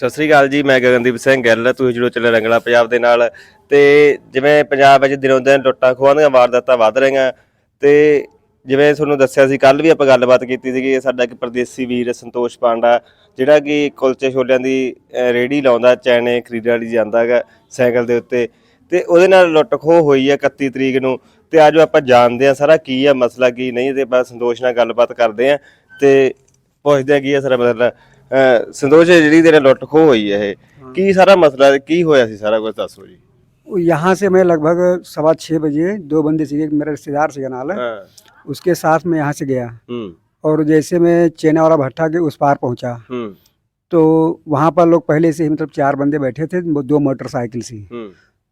ਸਤਿ ਸ੍ਰੀ ਅਕਾਲ ਜੀ ਮੈਂ ਗਗਨਦੀਪ ਸਿੰਘ ਗਿੱਲ ਤੁਸੀਂ ਜੁੜੋ ਚੱਲੇ ਰੰਗਲਾ ਪੰਜਾਬ ਦੇ ਨਾਲ। ਤੇ ਜਿਵੇਂ ਪੰਜਾਬ ਵਿੱਚ ਦਿਨੋਂ ਦਿਨ ਲੁੱਟਾਂ ਖੋਹਾਂ ਦੀਆਂ ਵਾਰਦਾਤਾਂ ਵੱਧ ਰਹੀਆਂ ਤੇ ਜਿਵੇਂ ਤੁਹਾਨੂੰ ਦੱਸਿਆ ਸੀ ਕੱਲ ਵੀ ਆਪਾਂ ਗੱਲਬਾਤ ਕੀਤੀ ਸੀਗੀ ਸਾਡਾ ਇੱਕ ਪਰਦੇਸੀ ਵੀਰ ਸੰਤੋਸ਼ ਪਾਂਡਾ ਜਿਹੜਾ ਕਿ ਕੁਲਚੇ ਛੋਲਿਆਂ ਦੀ ਅਹ, ਰੇਹੜੀ ਲਾਉਂਦਾ ਚੈਨੇ ਖਰੀਦਣ ਲਈ ਜਾਂਦਾ ਹੈਗਾ ਸਾਈਕਲ ਦੇ ਉੱਤੇ। ਤੇ ਉਹਦੇ ਨਾਲ ਲੁੱਟ ਖੋਹ ਹੋਈ ਹੈ 31 ਤਰੀਕ ਨੂੰ ਤੇ ਅੱਜ ਆਪਾਂ ਜਾਣਦੇ ਆ ਸਾਰਾ ਕੀ ਹੈ ਮਸਲਾ ਕੀ ਨਹੀਂ ਤੇ ਆਪਾਂ ਸੰਤੋਸ਼ ਨਾਲ ਗੱਲਬਾਤ ਕਰਦੇ ਆ ਤੇ ਪੁੱਛਦੇ ਆ ਕੀ ਹੈ ਸਾਰਾ ਮਸਲਾ। ਅਹ, ਸੰਤੋਸ਼ ਜਿਹੜੀ ਤੇਰੇ ਲੁੱਟ ਖੋਹ ਹੋਈ ਹੈ ਇਹ ਕੀ ਸਾਰਾ ਮਸਲਾ ਕੀ ਹੋਇਆ ਸੀ ਸਾਰਾ ਕੁਝ ਦੱਸੋ ਜੀ यहाँ से मैं लगभग सवा छः बजे दो बंदे से एक मेरा रिश्तेदार से नाल है ਹਾਂ उसके साथ मैं यहाँ से गया ਹੂੰ और जैसे मैं चेना वाला भट्टा के उस पार पहुँचा ਹੂੰ तो वहाँ पर लोग पहले से ही मतलब चार बंदे बैठे थे वो दो मोटरसाइकिल से ਹੂੰ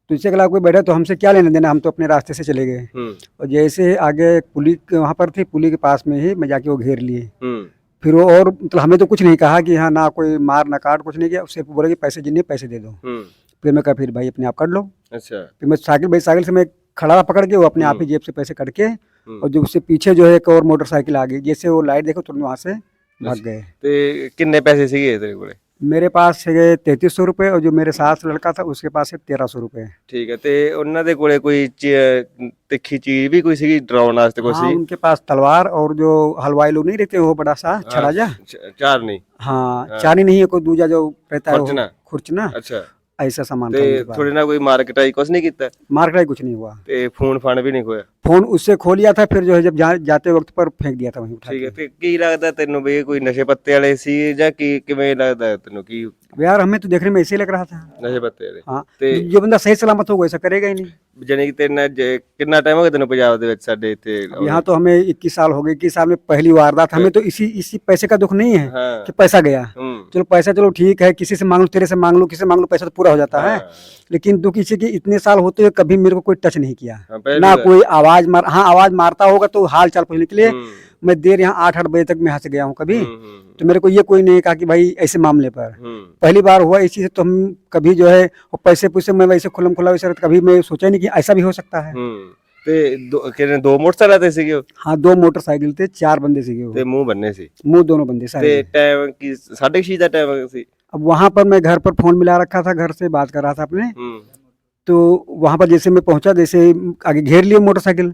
तो इससे अगला कोई बैठा तो हमसे क्या लेना देना हम तो अपने रास्ते से चले गए ਹੂੰ और जैसे आगे एक पुली वहाँ पर थी पुली के पास में ही मैं जाके वो घेर लिए ਹੂੰ फिर वो और मतलब हमें तो कुछ नहीं कहा कि हाँ ना कोई मार ना काट कुछ नहीं किया। उससे बोला कि पैसे जिन्हें पैसे दे दो। हम्म। फिर मैं कहा फिर भाई अपने आप कर लो। अच्छा। फिर मैं साइकिल भाई साइकिल से मैं खड़ा पकड़ के वो अपने आप हम्म। ही जेब से पैसे कट के हम्म। और जो उससे पीछे जो है एक और मोटरसाइकिल आ गई जैसे वो लाइट देखो तुरंत वहाँ से भाग अच्छा। गए। तो कितने पैसे सीखे तेरे को? मेरे पास है तैंतीस सौ रुपये और जो मेरे साथ लड़का था उसके पास है तेरह सौ रुपये ਠੀਕ ਹੈ ਤੇ ਉਹਨਾਂ ਦੇ ਕੋਲੇ ਕੋਈ ਚ- ਤਿੱਖੀ ਚੀਜ਼ ਵੀ ਕੋਈ ਸੀਗੀ ਡਰਾਉਣ ਵਾਸਤੇ ਕੋਈ हाँ ਸੀ उनके पास तलवार और जो हलवाई लोग नहीं रहते वो बड़ा सा छड़ाजा ਚ- ਚਾਰ ਨਹੀਂ हाँ हाँ। चानी नहीं है कोई दूजा जो रहता है वो खुरचना। खुरचना ਅੱਛਾ ऐसा सामान था ਤੇ उनके पास। ਥੋੜੇ ਨਾਲ ਕੋਈ ਮਾਰਕਟਾਈ ਕੁਝ ਨਹੀਂ ਕੀਤਾ मार्केट कुछ नहीं हुआ ਤੇ ਫੋਨ ਫਾਨ ਵੀ ਨਹੀਂ ਖੋਇਆ फोन उससे खो लिया था फिर जो है जब जा, जाते वक्त पर फेंक दिया था वहीं उठा ਠੀਕ ਹੈ के। ਤੇ ਕੀ ਲੱਗਦਾ ਤੈਨੂੰ ਵੀ ਇਹ ਕੋਈ ਨਸ਼ੇ ਪੱਤੇ ਵਾਲੇ ਸੀ ਜਾਂ ਕੀ ਕਿਵੇਂ ਲੱਗਦਾ ਤੈਨੂੰ ਕੀ अब यार हमें तो देखने में ऐसे ही लग रहा था ਨਸ਼ੇ ਪੱਤੇ ਵਾਲੇ हाँ ਤੇ जो बंदा सही सलामत होगा ऐसा करेगा ही नहीं ਜਾਨੀ ਕਿ ਤੇਰੇ ਨਾਲ ਜੇ- ਕਿੰਨਾ ਟਾਈਮ ਹੋ ਗਿਆ ਤੈਨੂੰ ਪੰਜਾਬ ਦੇ ਵਿੱਚ ਸਾਡੇ ਇੱਥੇ अब यहाँ तो हमें 21 साल हो गए 21 साल में पहली वारदात हमें तो इसी इसी पैसे का दुख नहीं है ਹਾਂ कि पैसा गया ਹੂੰ चलो पैसा चलो ठीक है किसी से मांग लो तेरे से मांग लो किसी से मांग लो पैसा तो पूरा हो जाता है हाँ, लेकिन दुख इसी कि इतने साल होते हुए कभी मेरे को कोई टच नहीं किया हाँ, पहली ना बार। कोई आवाज मार हाँ आवाज मारता होगा तो हाल चाल पूछने के लिए हम्म, मैं देर यहाँ आठ आठ बजे तक मैं हंस गया हूँ कभी। हम्म, हम्म, हम्म। तो मेरे को ये कोई नहीं कहा कि भाई ऐसे मामले पर। पहली बार हुआ इसी से तो हम कभी जो है पैसे पुसे मैं वैसे खुलम खुला वैसे कभी मैं सोचा नहीं कि ऐसा भी हो सकता है। दो, मोटरसाइकिल थे सीखे हाँ दो मोटरसाइकिल थे चार बंदे सीखे क्यों मुँह बनने से? मुँह दोनों बंदे साढ़े छह टाइम अब वहाँ पर मैं घर पर फ़ोन मिला रखा था घर से बात कर रहा था अपने। तो वहाँ पर जैसे मैं पहुँचा जैसे आगे घेर लिए मोटरसाइकिल।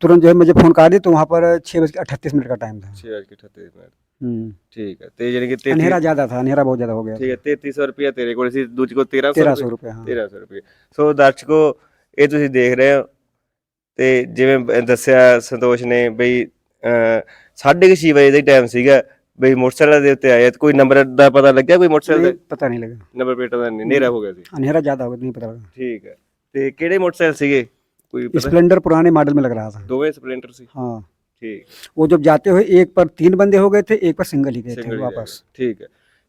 तुरंत जो है मुझे फोन करा दिया तो वहाँ पर छः बज के अट्ठतीस मिनट का टाइम था 6:38 ਮਿੰਟ हम्म। ਠੀਕ ਹੈ ਤੇ ਜਾਨੀ ਕਿ 33 अंधेरा ज़्यादा था अंधेरा बहुत ज़्यादा हो गया ਠੀਕ ਹੈ 3300 ਰੁਪਏ ਤੇਰੇ ਕੋਲ ਸੀ ਦੂਜੇ ਕੋਲ 1300 तेरह सौ रुपये हाँ 1300 ਰੁਪਏ ਸੋ ਦਰਸ਼ਕੋ ਇਹ ਤੁਸੀਂ ਦੇਖ ਰਹੇ ਹੋ ਤੇ ਜਿਵੇਂ ਬ- ਦੱਸਿਆ ਸੰਤੋਸ਼ ਨੇ ਬਈ 6:30 ਵਜੇ ਦਾ ਟਾਈਮ ਸੀਗਾ ਬਈ ਮੋਟਰਸਾਈਕਲ ਦੇ ਉੱਤੇ ਆਏ ਕੋਈ ਨੰਬਰ ਦਾ ਪਤਾ ਲੱਗਿਆ ਕੋਈ ਮੋਟਰਸਾਈਕਲ नहीं, ਦਾ पता नहीं लगा ਨੰਬਰ ਪਲੇਟ ਦਾ ਨਹੀਂ ਹਨੇਰਾ ਹੋ ਗਿਆ ਸੀ अंधेरा ज़्यादा हो गया नहीं पता लगा ਠੀਕ ਹੈ ਤੇ ਕਿਹੜੇ ਮੋਟਰਸਾਈਕਲ ਸੀਗੇ ਕੋਈ ਪਤਾ स्प्लेंडर पुराने मॉडल में लग रहा था ਦੋਵੇਂ ਸਪਲੈਂਡਰ ਸੀ हाँ ਠੀਕ वो जब जाते हुए एक पर तीन बंदे हो गए थे एक पर सिंगल ही गए Single थे ਹੀ वापस ਰਹਿ ਗਏ। ਠੀਕ ਹੈ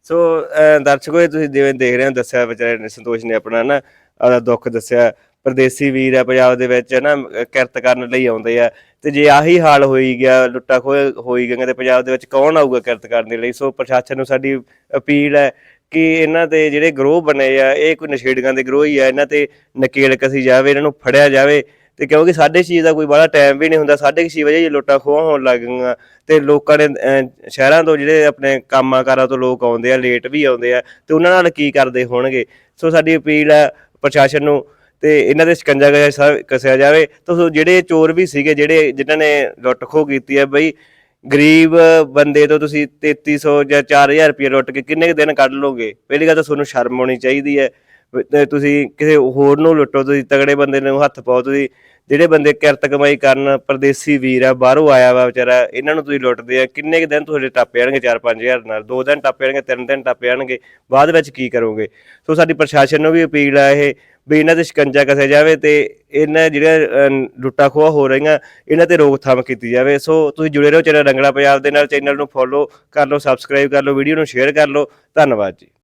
ਸੋ ਅਹ, ਦਰਸ਼ਕੋ ਇਹ ਤੁਸੀਂ ਜਿਵੇਂ ਦੇਖ ਰਹੇ ਹੋ ਦੱਸਿਆ ਵਿਚਾਰੇ ਨੇ ਸੰਤੋਸ਼ ਨੇ ਆਪਣਾ ਨਾ ਆਪਦਾ ਦੁੱਖ ਦੱਸਿਆ ਪਰਦੇਸੀ ਵੀਰ ਆ ਪੰਜਾਬ ਦੇ ਵਿੱਚ ਨਾ ਅਹ, ਕਿਰਤ ਕਰਨ ਲਈ ਆਉਂਦੇ ਆ ਤੇ ਜੇ ਆਹੀ ਹਾਲ ਹੋਈ ਗਿਆ ਲੁੱਟਾ ਖੋਹ ਹੋਈ ਗਿਆ ਤੇ ਪੰਜਾਬ ਦੇ ਵਿੱਚ ਕੌਣ ਆਊਗਾ ਕਿਰਤ ਕਰਨ ਦੇ ਲਈ ਸੋ ਪ੍ਰਸ਼ਾਸਨ ਨੂੰ ਸਾਡੀ ਅਪੀਲ ਹੈ ਕਿ ਇਹਨਾਂ ਤੇ ਜਿਹੜੇ ਗਰੋਹ ਬਣੇ ਆ, ਇਹ ਕੋਈ ਨਸ਼ੇੜੀਆਂ ਦੇ ਗਰੋਹ ਹੀ ਆ, ਇਹਨਾਂ ਤੇ ਨਕੇਲ ਕਸੀ ਜਾਵੇ, ਇਹਨਾਂ ਨੂੰ ਫੜਿਆ ਜਾਵੇ ਤੇ ਕਿਉਂਕਿ ਸਾਢੇ ਛੇ ਦਾ ਕੋਈ ਬੜਾ ਟਾਈਮ ਵੀ ਨਹੀਂ ਹੁੰਦਾ, ਸਾਢੇ ਕੁ ਛੇ ਵਜੇ ਹੀ ਲੁੱਟਾਂ ਖੋਹ ਹੋਣ ਲੱਗ ਗਈਆਂ ਤੇ ਲੋਕਾਂ ਨੇ ਸ਼ਹਿਰਾਂ ਤੋਂ ਜਿਹੜੇ ਆਪਣੇ ਕੰਮਾਂ ਕਾਰਾਂ ਤੋਂ ਲੋਕ ਆਉਂਦੇ ਆ ਲੇਟ ਵੀ ਆਉਂਦੇ ਆ ਤੇ ਉਹਨਾਂ ਨਾਲ ਕੀ ਕਰਦੇ ਹੋਣਗੇ? ਸੋ ਸਾਡੀ ਅਪੀਲ ਆ ਪ੍ਰਸ਼ਾਸਨ ਨੂੰ ਤੇ ਇਹਨਾਂ ਦੇ ਸ਼ਿਕੰਜਾ ਕਸਿਆ ਜਾਵੇ। ਤਾਂ ਜਿਹੜੇ ਚੋਰ ਵੀ ਸੀਗੇ, ਜਿਹੜੇ ਜਿਨ੍ਹਾਂ ਨੇ ਲੁੱਟ ਖੋਹ ਕੀਤੀ ਹੈ ਬਈ ਗਰੀਬ ਬੰਦੇ ਤੋਂ ਤੁਸੀਂ 3300 ਜਾਂ 4000 ਰੁਪਏ ਲੁੱਟ ਕੇ ਕਿੰਨੇ ਕੁ ਦਿਨ ਕੱਢ ਲੋਗੇ ਪਹਿਲੀ ਗੱਲ ਤਾਂ ਤੁਹਾਨੂੰ ਸ਼ਰਮ ਆਉਣੀ ਚਾਹੀਦੀ ਹੈ। ਤੇ ਤੁਸੀਂ ਕਿਸੇ ਹੋਰ ਨੂੰ ਲੁੱਟੋ, ਤੁਸੀਂ ਤਗੜੇ ਬੰਦੇ ਨੂੰ ਹੱਥ ਪਾਓ, ਤੁਸੀਂ ਜਿਹੜੇ ਬੰਦੇ ਕਿਰਤ ਕਮਾਈ ਕਰਨ ਪਰਦੇਸੀ ਵੀਰ ਆ, ਬਾਹਰੋਂ ਆਇਆ ਵਾ ਵਿਚਾਰਾ, ਇਹਨਾਂ ਨੂੰ ਤੁਸੀਂ ਲੁੱਟਦੇ ਆ। ਕਿੰਨੇ ਕੁ ਦਿਨ ਤੁਹਾਡੇ ਟੱਪ ਜਾਣਗੇ? 4-5000 ਨਾਲ। ਦੋ ਦਿਨ ਟੱਪ ਜਾਣਗੇ, ਤਿੰਨ ਦਿਨ ਟੱਪ ਜਾਣਗੇ। ਬਾਅਦ ਵਿੱਚ ਕੀ ਕਰੋਗੇ? ਸੋ ਸਾਡੀ ਪ੍ਰਸ਼ਾਸਨ ਨੂੰ ਵੀ ਅਪੀਲ ਆ ਇਹ ਵੀ ਇਹਨਾਂ ਤੇ ਸ਼ਿਕੰਜਾ ਕਸਿਆ ਜਾਵੇ ਤੇ ਇਹਨਾਂ ਜਿਹੜੀਆਂ ਲੁੱਟਾ ਲੁੱਟਾਂ ਹੋ ਰਹੀਆਂ, ਇਹਨਾਂ ਤੇ ਰੋਕਥਾਮ ਕੀਤੀ ਜਾਵੇ। ਸੋ ਤੁਸੀਂ ਜੁੜੇ ਰਹੋ ਚੈਨਲ ਰੰਗਲਾ ਪੰਜਾਬ ਦੇ ਨਾਲ, ਚੈਨਲ ਨੂੰ ਫੋਲੋ ਕਰ ਲਓ ਸਬਸਕ੍ਰਾਈਬ ਕਰ ਲਓ ਵੀਡੀਓ ਨੂੰ ਸ਼ੇਅਰ ਕਰ ਲਓ। ਧੰਨਵਾਦ ਜੀ।